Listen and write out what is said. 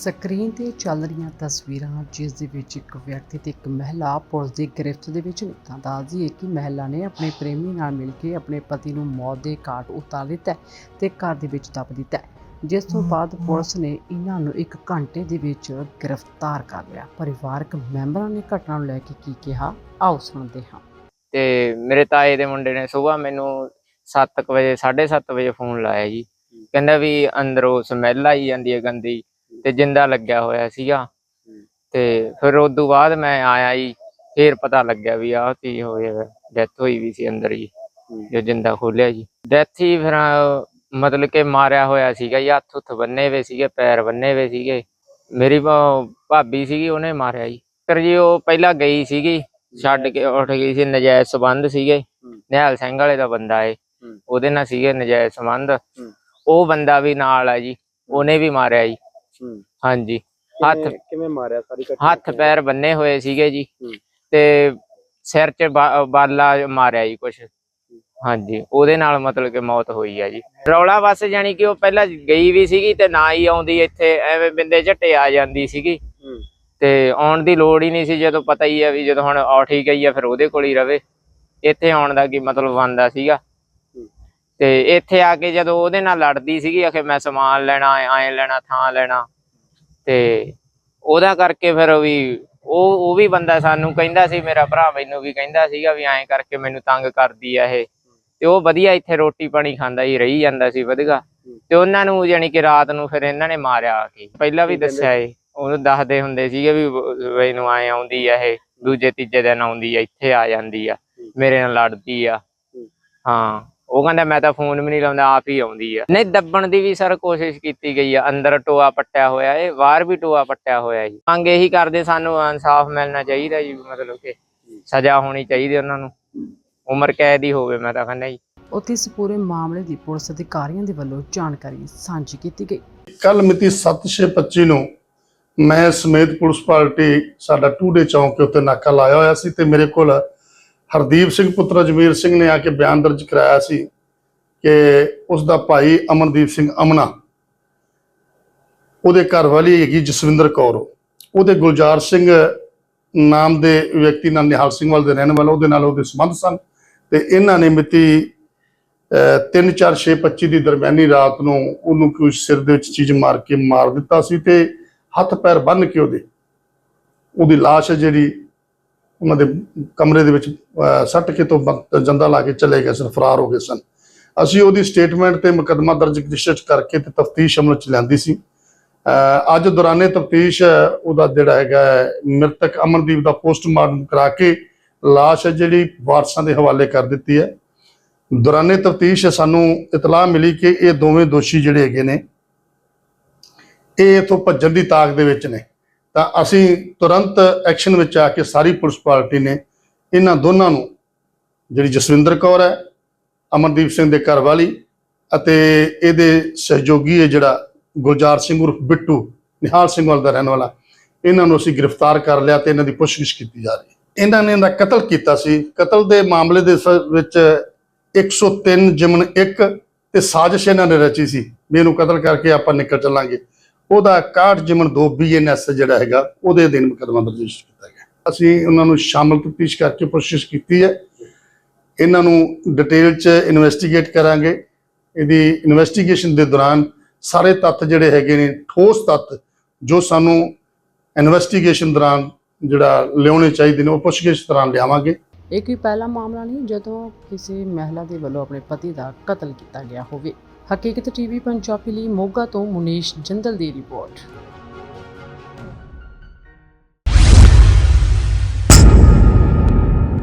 Screen ਤੇ ਚੱਲ ਰਹੀਆਂ ਤਸਵੀਰਾਂ ਜਿਸ ਦੇ ਵਿੱਚ ਇੱਕ ਵਿਅਕਤੀ ਤੇ ਇੱਕ ਮਹਿਲਾ ਪੁਲਿਸ ਦੀ ਗ੍ਰਿਫਤ ਦੇ ਵਿੱਚ ਨੇ। ਤਾਂ ਦੱਸਦੀ ਹੈ ਕਿ ਮਹਿਲਾ ਨੇ ਆਪਣੇ ਪ੍ਰੇਮੀ ਨਾਲ ਮਿਲ ਕੇ ਆਪਣੇ ਪਤੀ ਨੂੰ ਮੌਤ ਦੇ ਘਾਟ ਉਤਾਰ ਦਿੱਤਾ ਤੇ ਘਰ ਦੇ ਵਿੱਚ ਦੱਬ ਦਿੱਤਾ। ਜਿਸ ਤੋਂ ਬਾਅਦ ਪੁਲਿਸ ਨੇ ਇਹਨਾਂ ਨੂੰ ਇੱਕ ਘੰਟੇ ਦੇ ਵਿੱਚ ਗ੍ਰਿਫਤਾਰ ਕਰ ਲਿਆ। ਪਰਿਵਾਰਕ ਮੈਂਬਰਾਂ ਨੇ ਘਟਨਾ ਨੂੰ ਲੈ ਕੇ ਕੀ ਕਿਹਾ? ਆਓ ਸੁਣਦੇ ਹਾਂ। ਤੇ ਮੇਰੇ ਤਾਏ ਦੇ ਮੁੰਡੇ ਨੇ ਸਵੇਰ ਮੈਨੂੰ 7 ਵਜੇ 7:30 ਵਜੇ ਫੋਨ ਲਾਇਆ ਜੀ। ਕਹਿੰਦਾ ਵੀ ਅੰਦਰੋਂ ਸਮੈਲ ਆਈ ਜਾਂਦੀ ਹੈ ਗੰਦੀ। ਤੇ ਜਿੰਦਾ ਲੱਗਿਆ ਹੋਇਆ ਸੀਗਾ। ਤੇ ਫਿਰ ਉਸ ਤੋਂ ਬਾਅਦ ਮੈਂ ਆਇਆ ਜੀ ਫੇਰ ਪਤਾ ਲੱਗਿਆ ਵੀ ਆਹ ਚੀਜ਼ ਹੋਈ ਡੈਥ ਹੋਈ ਵੀ ਸੀ ਅੰਦਰ ਜੀ ਜੋ ਜਿੰਦਾ ਖੋਲਿਆ ਜੀ। ਡੈਥ ਹੀ ਫਿਰ ਮਤਲਬ ਕਿ ਮਾਰਿਆ ਹੋਇਆ ਸੀਗਾ ਜੀ ਹੱਥ ਹੁੱਥ ਬੰਨੇ ਹੋਏ ਸੀਗੇ ਪੈਰ ਬੰਨੇ ਹੋਏ ਸੀਗੇ। ਮੇਰੀ ਭਾਬੀ ਸੀਗੀ ਉਹਨੇ ਮਾਰਿਆ ਜੀ। ਫਿਰ ਜੀ ਉਹ ਪਹਿਲਾਂ ਗਈ ਸੀਗੀ ਛੱਡ ਕੇ ਉੱਠ ਗਈ ਸੀ ਨਜਾਇਜ਼ ਸਬੰਧ ਸੀਗੇ। ਨਿਹਾਲ ਸਿੰਘ ਵਾਲੇ ਦਾ ਬੰਦਾ ਏ। ਉਹਦੇ ਨਾਲ ਸੀਗੇ ਨਜਾਇਜ਼ ਸੰਬੰਧ। ਉਹ ਬੰਦਾ ਵੀ ਨਾਲ ਆ ਜੀ ਉਹਨੇ ਵੀ ਮਾਰਿਆ ਜੀ। ਹਾਂਜੀ। ਹੱਥ ਕਿਵੇਂ- ਕਿਵੇਂ ਮਾਰਿਆ ਸਾਰੀ ਘਟਨਾ ਹੱਥ ਪੈਰ ਬੰਨੇ ਹੋਏ ਸੀਗੇ ਜੀ। ਹੂੰ। ਤੇ ਸਿਰ 'ਚ ਬਾ- ਬਾਲਾ ਮਾਰਿਆ ਜੀ ਕੁਛ। ਹਾਂਜੀ ਉਹਦੇ ਨਾਲ ਮਤਲਬ ਕਿ ਮੌਤ ਹੋਈ ਆ ਜੀ। ਰੌਲਾ ਬਸ ਜਾਨੀ ਕਿ ਉਹ ਪਹਿਲਾਂ ਗਈ ਵੀ ਸੀਗੀ ਤੇ ਨਾ ਹੀ ਆਉਂਦੀ ਇੱਥੇ ਐਵੇਂ ਬਿੰਦੇ ਝੱਟੇ ਆ ਜਾਂਦੀ ਸੀਗੀ। ਹੂੰ। ਤੇ ਆਉਣ ਦੀ ਲੋੜ ਹੀ ਨਹੀਂ ਸੀ ਜਦੋਂ ਪਤਾ ਹੀ ਆ ਵੀ ਜਦੋਂ ਹੁਣ ਹੀ ਗਈ ਆ ਫਿਰ ਉਹਦੇ ਕੋਲ ਹੀ ਰਵੇ। ਇੱਥੇ ਆਉਣ ਦਾ ਕੀ ਮਤਲਬ ਬਣਦਾ ਸੀਗਾ। ਤੇ ਇੱਥੇ ਆ ਕੇ ਜਦੋਂ ਉਹਦੇ ਨਾਲ ਲੜਦੀ ਸੀਗੀ ਆਖੇ ਮੈਂ ਸਮਾਨ ਲੈਣਾ ਐਂ ਲੈਣਾ ਥਾਂ ਲੈਣਾ। ਤੇ ਉਹਦਾ ਕਰਕੇ ਫਿਰ ਵੀ ਉਹ ਉਹ ਵੀ ਬੰਦਾ ਸਾਨੂੰ ਕਹਿੰਦਾ ਸੀ ਮੇਰਾ ਭਰਾ ਮੈਨੂੰ ਵੀ ਕਹਿੰਦਾ ਸੀਗਾ ਵੀ ਐਂ ਕਰਕੇ ਮੈਨੂੰ ਤੰਗ ਕਰਦੀ ਆ ਇਹ। ਤੇ ਉਹ ਵਧੀਆ ਇੱਥੇ ਰੋਟੀ ਪਾਣੀ ਖਾਂਦਾ ਹੀ ਰਹੀ ਜਾਂਦਾ ਸੀ ਵਧੀਆ। ਤੇ ਉਹਨਾਂ ਨੂੰ ਯਾਨੀ ਕਿ ਰਾਤ ਨੂੰ ਫਿਰ ਇਹਨਾਂ ਨੇ ਮਾਰਿਆ ਆ ਕੇ। ਪਹਿਲਾਂ ਵੀ? ਦੱਸਿਆ ਏ। ਉਹਨੂੰ ਦੱਸਦੇ ਹੁੰਦੇ ਸੀਗੇ ਵੀ ਵੇ ਨੂੰ ਐਂ ਆਉਂਦੀ ਆ ਇਹ ਦੂਜੇ ਤੀਜੇ ਦਿਨ ਆਉਂਦੀ ਆ ਇੱਥੇ ਆ ਜਾਂਦੀ ਆ ਮੇਰੇ ਨਾਲ ਲੜਦੀ ਆ। ਹਾਂ। ਉਹ ਕਹਿੰਦਾ ਮੈਂ ਤਾਂ ਫੋਨ ਵੀ ਨਹੀਂ ਲਾਉਂਦਾ ਆਪ ਹੀ ਆਉਂਦੀ ਆ। ਨਹੀਂ ਦੱਬਣ ਦੀ ਵੀ ਸਰ ਕੋਸ਼ਿਸ਼ ਕੀਤੀ ਗਈ ਆ। ਅੰਦਰ ਟੋਆ ਪੱਟਿਆ ਹੋਇਆ ਏ ਬਾਹਰ ਵੀ ਟੋਆ ਪੱਟਿਆ ਹੋਇਆ ਜੀ। ਮੰਗ ਇਹੀ ਕਰਦੇ ਸਾਨੂੰ ਇਨਸਾਫ ਮਿਲਣਾ ਚਾਹੀਦਾ ਜੀ ਮਤਲਬ ਕਿ ਸਜ਼ਾ ਹੋਣੀ ਚਾਹੀਦੀ ਉਹਨਾਂ ਨੂੰ। ਉਮਰ ਕੈਦ ਹੀ ਹੋਵੇ ਮੈਂ ਤਾਂ ਕਹਿੰਦਾ ਜੀ। ਉੱਥੇ ਇਸ ਪੂਰੇ ਮਾਮਲੇ ਦੀ ਪੁਲਿਸ ਅਧਿਕਾਰੀਆਂ ਦੇ ਵੱਲੋਂ ਜਾਣਕਾਰੀ ਸਾਂਝੀ ਕੀਤੀ ਗਈ। ਕੱਲ ਮਿਤੀ 7/6/25 ਨੂੰ ਮੈਂ ਸਮੇਤ ਪੁਲਿਸ ਪਾਰਟੀ ਸਾਡਾ ਟੂਡੇ ਚੌਂਕ ਦੇ ਉੱਤੇ ਨਾਕਾ ਲਾਇਆ ਹੋਇਆ ਸੀ ਤੇ ਮੇਰੇ ਕੋਲ ਹਰਦੀਪ ਸਿੰਘ ਪੁੱਤਰ ਅਜਮੇਰ ਸਿੰਘ ਨੇ ਆ ਕੇ ਬਿਆਨ ਦਰਜ ਕਰਾਇਆ ਸੀ ਕਿ ਉਸ ਦਾ ਭਾਈ ਅਮਨਦੀਪ ਸਿੰਘ ਅਮਨਾ, ਉਹਦੇ ਘਰ ਵਾਲੀ ਹੈਗੀ ਜਸਵਿੰਦਰ ਕੌਰ। ਉਹਦੇ ਗੁਲਜ਼ਾਰ ਸਿੰਘ ਨਾਮ ਦੇ ਵਿਅਕਤੀ ਨਾਲ ਨਿਹਾਲ ਸਿੰਘ ਵਾਲ ਦੇ ਰਹਿਣ ਵਾਲਾ, ਉਹਦੇ ਨਾਲ ਉਹਦੇ ਸੰਬੰਧ ਸਨ ਤੇ ਇਹਨਾਂ ਨੇ ਮਿਤੀ 3-4-6-25 ਦੀ ਦਰਮਿਆਨੀ ਰਾਤ ਨੂੰ ਉਹਨੂੰ ਕੋਈ ਸਿਰ ਦੇ ਵਿੱਚ ਚੀਜ਼ ਮਾਰ ਕੇ ਮਾਰ ਦਿੱਤਾ ਸੀ ਤੇ ਹੱਥ ਪੈਰ ਬੰਨ੍ਹ ਕੇ ਉਹਦੇ, ਉਹਦੀ ਲਾਸ਼ ਹੈ ਜਿਹੜੀ ਉਹਨਾਂ ਦੇ ਕਮਰੇ ਦੇ ਵਿੱਚ ਸੱਟ ਕੇ ਤੋਂ ਬ- ਜੰਦਾ ਲਾ ਕੇ ਚਲੇ ਗਏ ਸਨ, ਫਰਾਰ ਹੋ ਗਏ ਸਨ। ਅਸੀਂ ਉਹਦੀ ਸਟੇਟਮੈਂਟ ਤੇ ਮੁਕੱਦਮਾ ਦਰਜ ਰਜਿਸਟਰ ਕਰਕੇ ਤੇ ਤਫਤੀਸ਼ ਅਮਲ ਚ ਲਿਆਂਦੀ ਸੀ। ਅੱਜ ਦੌਰਾਨੇ ਤਫਤੀਸ਼ ਉਹਦਾ ਜਿਹੜਾ ਹੈਗਾ ਮ੍ਰਿਤਕ ਅਮਨਦੀਪ ਦਾ ਪੋਸਟਮਾਰਟਮ ਕਰਾ ਕੇ ਲਾਸ਼ ਹੈ ਜਿਹੜੀ ਵਾਰਸਾਂ ਦੇ ਹਵਾਲੇ ਕਰ ਦਿੱਤੀ ਹੈ। ਦੌਰਾਨੇ ਤਫਤੀਸ਼ ਸਾਨੂੰ ਇਤਲਾਹ ਮਿਲੀ ਕਿ ਇਹ ਦੋਵੇਂ ਦੋਸ਼ੀ ਜਿਹੜੇ ਹੈਗੇ ਨੇ, ਇਹ ਇਥੋਂ ਭੱਜਣ ਦੀ ਤਾਕ ਦੇ ਵਿੱਚ ਨੇ। ਤਾਂ ਅਸੀਂ ਤੁਰੰਤ ਐਕਸ਼ਨ ਵਿੱਚ ਆ ਕੇ ਸਾਰੀ ਪੁਲਿਸ ਪਾਰਟੀ ਨੇ ਇਹਨਾਂ ਦੋਨਾਂ ਨੂੰ, ਜਿਹੜੀ ਜਸਵਿੰਦਰ ਕੌਰ ਹੈ, ਅਮਨਦੀਪ ਸਿੰਘ ਦੇ ਘਰ ਵਾਲੀ ਅਤੇ ਇਹਦੇ ਸਹਿਯੋਗੀ ਹੈ ਜਿਹੜਾ ਗੁਲਜ਼ਾਰ ਸਿੰਘ ਉਰਫ ਬਿੱਟੂ, ਨਿਹਾਲ ਸਿੰਘ ਵਾਲ ਦਾ ਰਹਿਣ ਵਾਲਾ, ਇਹਨਾਂ ਨੂੰ ਅਸੀਂ ਗ੍ਰਿਫਤਾਰ ਕਰ ਲਿਆ ਤੇ ਇਹਨਾਂ ਦੀ ਪੁੱਛਗਿੱਛ ਕੀਤੀ ਜਾ ਰਹੀ ਹੈ। ਇਹਨਾਂ ਨੇ ਇਹਦਾ ਕਤਲ ਕੀਤਾ ਸੀ। ਕਤਲ ਦੇ ਮਾਮਲੇ ਦੇ ਸ- ਵਿੱਚ 103 ਜਿਮਨ 1 ਤੇ ਸਾਜ਼ਿਸ਼ ਇਹਨਾਂ ਨੇ ਰਚੀ ਸੀ। ਵੀ ਇਹਨੂੰ ਕਤਲ ਕਰਕੇ ਆਪਾਂ ਨਿਕਲ ਚੱਲਾਂਗੇ। ਉਹਦਾ 61 ਜਿਮਨ 2 ਬੀਐਨਐਸ ਜਿਹੜਾ ਹੈਗਾ, ਉਹਦੇ ਅਧੀਨ ਮੁਕੱਦਮਾ ਦਰਜ ਕੀਤਾ ਗਿਆ ਅਸੀਂ ਉਹਨਾਂ ਨੂੰ ਸ਼ਾਮਲ ਤਫਤੀਸ਼ ਕਰਕੇ ਕੋਸ਼ਿਸ਼ ਕੀਤੀ ਹੈ। ਇਹਨਾਂ ਨੂੰ ਡਿਟੇਲ ਚ ਇਨਵੈਸਟੀਗੇਟ ਕਰਾਂਗੇ। ਇਹਦੀ ਇਨਵੈਸਟੀਗੇਸ਼ਨ ਦੇ ਦੌਰਾਨ ਸਾਰੇ ਤੱਥ ਜਿਹੜੇ ਹੈਗੇ ਨੇ, ਠੋਸ ਤੱਥ ਜੋ ਸਾਨੂੰ ਇਨਵੈਸਟੀਗੇਸ਼ਨ ਦੌਰਾਨ ਜਿਹੜਾ ਲਿਆਉਣੇ ਚਾਹੀਦੇ ਨੇ, ਉਹ ਪੁੱਛਗਿੱਛ ਦੌਰਾਨ ਲਿਆਵਾਂਗੇ। ਇਹ ਕੋਈ ਪਹਿਲਾ ਮਾਮਲਾ ਨਹੀਂ, ਜਦੋਂ ਕਿਸੇ ਮਹਿਲਾ ਦੇ ਵੱਲੋਂ ਆਪਣੇ ਪਤੀ ਦਾ ਕਤਲ ਕੀਤਾ ਗਿਆ ਹੋਵੇ। ਹਕੀਕਤ ਟੀਵੀ ਪੰਜਾਬੀ ਲਈ ਮੋਗਾ ਤੋਂ ਮੁਨੀਸ਼ ਜੰਦਲ ਦੀ ਰਿਪੋਰਟ।